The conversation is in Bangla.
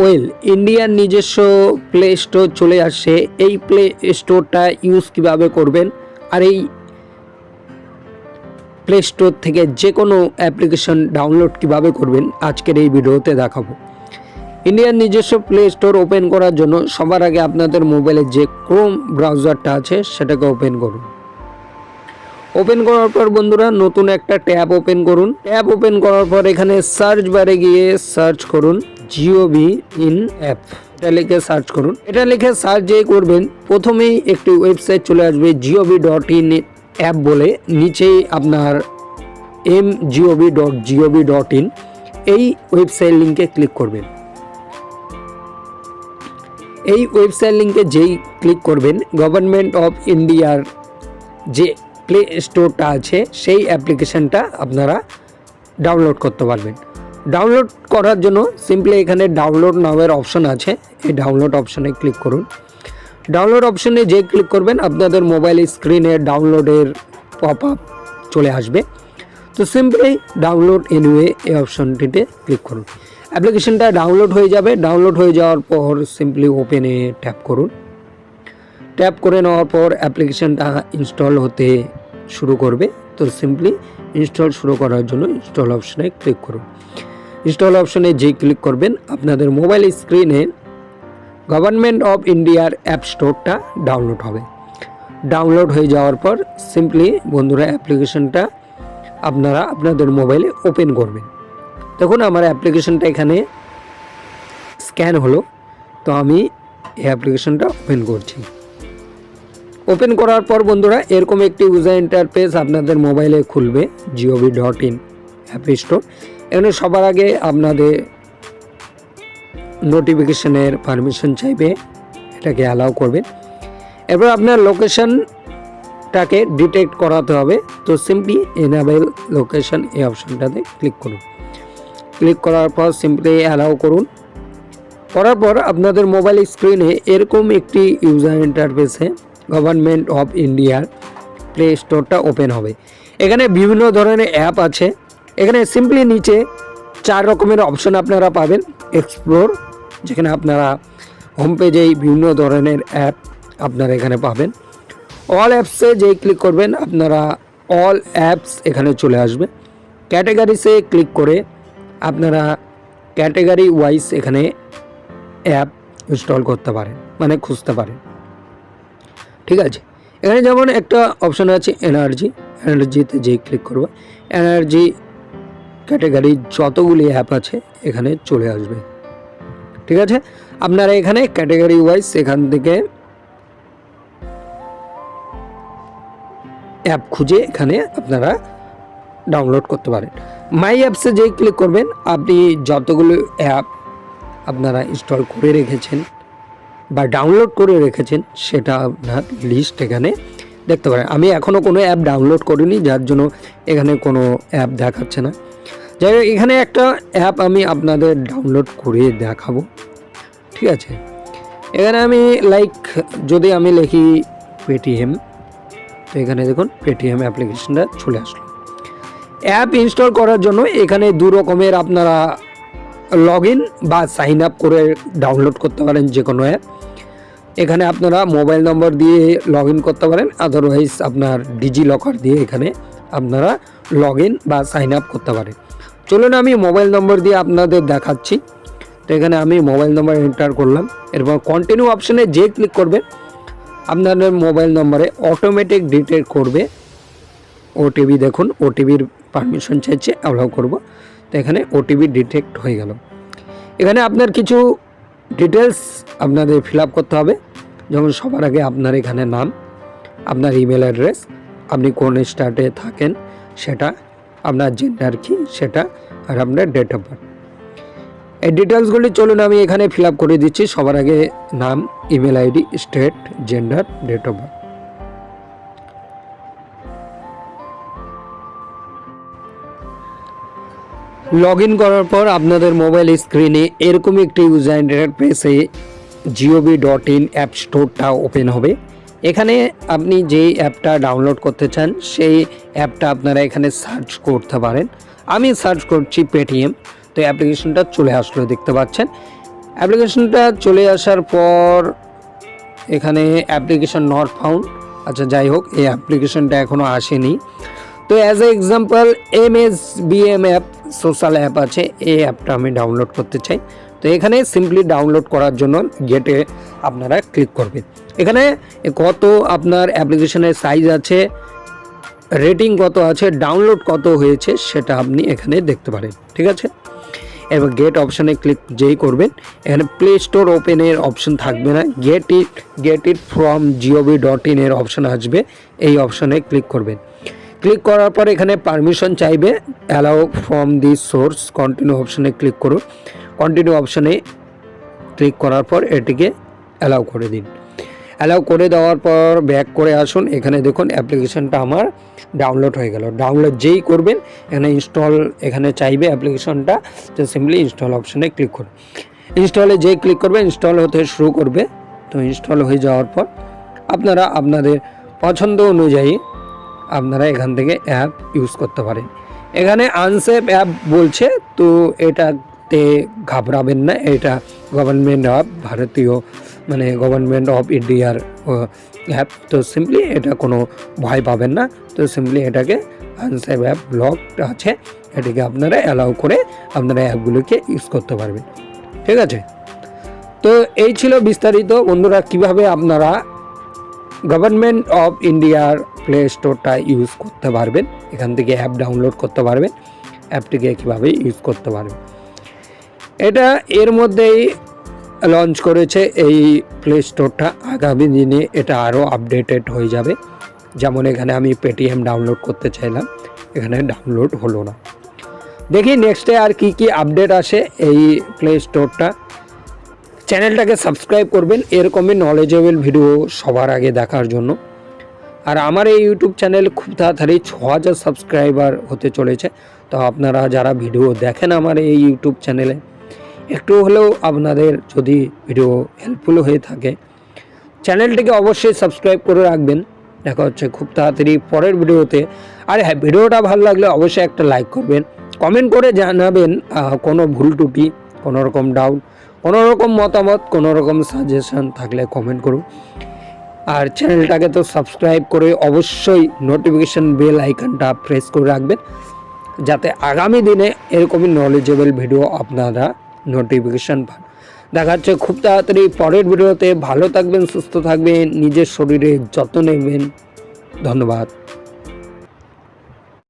ওয়েল, ইন্ডিয়ার নিজস্ব প্লে স্টোর চলে আসছে। এই প্লে স্টোরটা ইউজ কীভাবে করবেন? আর এই প্লে স্টোর থেকে যে কোনো অ্যাপ্লিকেশন ডাউনলোড কীভাবে করবেন? আজকের এই ভিডিওতে দেখাবো। ইন্ডিয়ার নিজস্ব প্লে স্টোর ওপেন করার জন্য সবার আগে আপনাদের মোবাইলে যে ক্রোম ব্রাউজারটা আছে, সেটাকে ওপেন করুন। ওপেন করার পর বন্ধুরা নতুন একটা ট্যাব ওপেন করুন। ট্যাব ওপেন করার পর এখানে সার্চ বারে গিয়ে সার্চ করুন জিওভি ইন অ্যাপ এটা লিখে সার্চ করুন। এটা লিখে সার্চ যে করবেন, প্রথমেই একটি ওয়েবসাইট চলে আসবে জিওভি ডট ইন অ্যাপ বলে। নিচেই আপনার M gov dot gov dot in এই ওয়েবসাইট লিঙ্কে ক্লিক করবেন। এই ওয়েবসাইট লিঙ্কে যেই ক্লিক করবেন গভর্নমেন্ট অফ ইন্ডিয়ার যে প্লে স্টোরটা আছে, সেই অ্যাপ্লিকেশনটা আপনারা ডাউনলোড করতে পারবেন। ডাউনলোড করার জন্য সিম্পলি এখানে ডাউনলোড নামের অপশন আছে, এই ডাউনলোড অপশনে ক্লিক করুন। ডাউনলোড অপশনে যে ক্লিক করবেন, আপনাদের মোবাইল স্ক্রিনে ডাউনলোডের পপ আপ চলে আসবে। তো সিম্পলি ডাউনলোড এনিওয়ে এই অপশনটিতে ক্লিক করুন। অ্যাপ্লিকেশনটা ডাউনলোড হয়ে যাবে ডাউনলোড হয়ে যাওয়ার পর সিম্পলি ওপেনে ট্যাপ করুন। ট্যাপ করে নেওয়ার পর অ্যাপ্লিকেশনটা ইনস্টল হতে শুরু করবে। তো সিম্পলি ইনস্টল শুরু করার জন্য ইনস্টল অপশনে ক্লিক করুন। ইনস্টল অপশনে যেই ক্লিক করবেন, আপনাদের মোবাইল স্ক্রিনে গভর্নমেন্ট অফ ইন্ডিয়ার অ্যাপ স্টোরটা ডাউনলোড হবে। ডাউনলোড হয়ে যাওয়ার পর সিম্পলি বন্ধুরা অ্যাপ্লিকেশনটা আপনারা আপনাদের মোবাইলে ওপেন করবেন। দেখুন আমার অ্যাপ্লিকেশনটা এখানে স্ক্যান হলো। তো আমি এই অ্যাপ্লিকেশনটা ওপেন করছি। ওপেন করার পর বন্ধুরা, এরকম একটি ইউজার ইন্টারফেস আপনাদের মোবাইলে খুলবে GOV dot in app store এখানে সবার আগে আপনাদের নোটিফিকেশানের পারমিশন চাইবে, এটাকে অ্যালাউ করবেন। এরপর আপনার লোকেশনটাকে ডিটেক্ট করাতে হবে, তো সিম্পলি এনাবেল লোকেশন এই অপশনটাতে ক্লিক করুন। ক্লিক করার পর সিম্পলি অ্যালাউ করুন। করার পর আপনাদের মোবাইল স্ক্রিনে এরকম একটি ইউজার ইন্টারফেসে গভর্নমেন্ট অফ ইন্ডিয়ার প্লে স্টোরটা ওপেন হবে। এখানে বিভিন্ন ধরনের অ্যাপ আছে। এখানে সিম্পলি নিচে চার রকমের অপশন আপনারা পাবেন। এক্সপ্লোর যেখানে আপনারা হোম পেজেই বিভিন্ন ধরনের অ্যাপ আপনারা এখানে পাবেন। অল অ্যাপসে যেই ক্লিক করবেন, আপনারা অল অ্যাপস এখানে চলে আসবে। ক্যাটাগরিসে ক্লিক করে আপনারা ক্যাটাগরি ওয়াইজ এখানে অ্যাপ ইনস্টল করতে পারেন মানে খুঁজতে পারেন। ঠিক আছে? এখানে যেমন একটা অপশন আছে এনার্জি এনার্জিতে যেই ক্লিক করবে এনার্জি ক্যাটাগরি যতগুলি অ্যাপ আছে এখানে চলে আসবে। ঠিক আছে? আপনারা এখানে ক্যাটাগরি ওয়াইজ এখান থেকে অ্যাপ খুঁজে এখানে আপনারা ডাউনলোড করতে পারেন। মাই অ্যাপসে যেই ক্লিক করবেন, আপনি যতগুলো অ্যাপ আপনারা ইনস্টল করে রেখেছেন বা ডাউনলোড করে রেখেছেন, সেটা আপনার লিস্ট এখানে দেখতে পারেন। আমি এখনও কোনো অ্যাপ ডাউনলোড করিনি, যার জন্য এখানে কোনো অ্যাপ দেখাচ্ছে না। যাই হোক, এখানে একটা অ্যাপ আমি আপনাদের ডাউনলোড করে দেখাবো। ঠিক আছে? এখানে আমি লাইক যদি আমি লিখি পেটিএম তো এখানে দেখুন পেটিএম অ্যাপ্লিকেশনটা চলে আসলো। অ্যাপ ইনস্টল করার জন্য এখানে দু রকমের আপনারা লগ ইন বা সাইন আপ করে ডাউনলোড করতে পারেন যে কোনো অ্যাপ এখানে আপনারা মোবাইল নম্বর দিয়ে লগ করতে পারেন আদারওয়াইজ আপনার ডিজি লকার দিয়ে এখানে আপনারা লগ বা সাইন আপ করতে পারেন। চলুন আমি মোবাইল নম্বর দিয়ে আপনাদের দেখাচ্ছি। তো এখানে আমি মোবাইল নম্বর এন্টার করলাম। এরপর কন্টিনিউ অপশানে যে ক্লিক করবেন আপনাদের মোবাইল নম্বরে অটোমেটিক ডিটেক্ট করবে। ওটিপি দেখুন ওটিপির পারমিশন চাইছে অ্যালাউ করব। তো এখানে ওটিপি ডিটেক্ট হয়ে গেল। এখানে আপনার কিছু ডিটেলস আপনাদের ফিল করতে হবে। যেমন সবার আগে আপনার এখানে নাম, আপনার ইমেল অ্যাড্রেস আপনি কোন স্টার্টে থাকেন সেটা, আপনার জেন্ডার কি সেটা, আর আপনার ডেট অফ বার্থ এই ডিটেলসগুলি চলুন আমি এখানে ফিল করে দিচ্ছি। সবার আগে নাম email ID state gender date of birth log in করার পর আপনাদের মোবাইল স্ক্রিনে এরকম একটি ইউজার ইন্টারফেসে জিওবি ডট ইন অ্যাপ স্টোরটা ওপেন হবে। এখানে আপনি যেই অ্যাপটা ডাউনলোড করতে চান, সেই অ্যাপটা আপনারা এখানে সার্চ করতে পারেন। আমি সার্চ করছি পেটিএম তো অ্যাপ্লিকেশনটা চলে আসলো, দেখতে পাচ্ছেন। অ্যাপ্লিকেশনটা চলে আসার পর এখানে অ্যাপ্লিকেশন নট ফাউন্ড আচ্ছা যাই হোক, এই অ্যাপ্লিকেশনটা এখনও আসেনি। তো as a example M S BM app social app আছে, এই অ্যাপটা আমি ডাউনলোড করতে চাই। তো এখানে সিম্পলি ডাউনলোড করার জন্য গেটে আপনারা ক্লিক করবেন। এখানে কত আপনার অ্যাপ্লিকেশনের সাইজ আছে রেটিং কত আছে ডাউনলোড কত হয়েছে, সেটা আপনি এখানে দেখতে পারেন, ঠিক আছে? এবার গেট অপশানে ক্লিক যেই করবেন, এখানে প্লে স্টোর ওপেনের অপশন থাকবে না get it get it from GOV dot in এর অপশান আসবে, এই অপশানে ক্লিক করবেন। ক্লিক করার পর এখানে পারমিশন চাইবে allow from the source continue অপশানে ক্লিক করুন। কন্টিনিউ অপশানে ক্লিক করার পর এটিকে অ্যালাউ করে দিন। অ্যালাউ করে দেওয়ার পর ব্যাক করে আসুন। এখানে দেখুন অ্যাপ্লিকেশনটা আমার ডাউনলোড হয়ে গেল। ডাউনলোড যেই করবেন, এখানে ইনস্টল এখানে চাইবে অ্যাপ্লিকেশনটা তো সিম্পলি ইনস্টল অপশানে ক্লিক করুন। ইনস্টলে যেই ক্লিক করবে ইনস্টল হতে শুরু করবে। তো ইনস্টল হয়ে যাওয়ার পর আপনারা আপনাদের পছন্দ অনুযায়ী আপনারা এখান থেকে অ্যাপ ইউজ করতে পারেন। এখানে আনসেফ অ্যাপ বলছে, তো এটাতে ঘাবড়াবেন না, এটা গভর্নমেন্ট অফ ভারতীয় মানে গভর্নমেন্ট অফ ইন্ডিয়ার অ্যাপ তো সিম্পলি এটা কোনো ভয় পাবেন না, তো সিম্পলি এটাকে আনসেফ অ্যাপ ব্লক আছে, এটাকে আপনারা অ্যালাউ করে আপনারা অ্যাপগুলোকে ইউজ করতে পারবেন। ঠিক আছে? তো এই ছিল বিস্তারিত। বন্ধুরা, কীভাবে আপনারা গভর্নমেন্ট অফ ইন্ডিয়ার প্লে স্টোরটা ইউজ করতে পারবেন। এখান থেকে অ্যাপ ডাউনলোড করতে পারবেন। অ্যাপটিকে কীভাবে ইউজ করতে পারবেন। এটা এর মধ্যেই লঞ্চ করেছে এই প্লে স্টোরটা আগামী দিনে এটা আরও আপডেটেড হয়ে যাবে। যেমন এখানে আমি পেটিএম ডাউনলোড করতে চাইলাম। এখানে ডাউনলোড হলো না। দেখি নেক্সটে আর কি কি আপডেট আসে এই প্লে স্টোরটা চ্যানেলটাকে সাবস্ক্রাইব করবেন। এরকমই নলেজেবল ভিডিও সবার আগে দেখার জন্য। আর আমার এই ইউটিউব চ্যানেল খুব তাড়াতাড়ি ছ হাজার সাবস্ক্রাইবার হতে চলেছে। তো আপনারা যারা ভিডিও দেখেন আমার এই ইউটিউব চ্যানেলে একটু হলেও আপনাদের যদি ভিডিও হেল্পফুল হয়ে থাকে চ্যানেলটিকে অবশ্যই সাবস্ক্রাইব করে রাখবেন। দেখা হচ্ছে খুব তাড়াতাড়ি পরের ভিডিওতে আর হ্যাঁ ভিডিওটা ভালো লাগলে অবশ্যই একটা লাইক করবেন। কমেন্ট করে জানাবেন কোনো ভুল টুটি কোনো রকম ডাউট কোনো রকম মতামত, কোনো রকম সাজেশন থাকলে কমেন্ট করুন। আর চ্যানেলটাকে তো সাবস্ক্রাইব করে অবশ্যই নোটিফিকেশান বেল আইকনটা প্রেস করে রাখবেন, যাতে আগামী দিনে এরকমই নলেজেবল ভিডিও আপনারা নোটিফিকেশান পান। দেখা যাচ্ছে খুব তাড়াতাড়ি পরের ভিডিওতে ভালো থাকবেন, সুস্থ থাকবেন, নিজের শরীরে যত্ন নেবেন। ধন্যবাদ।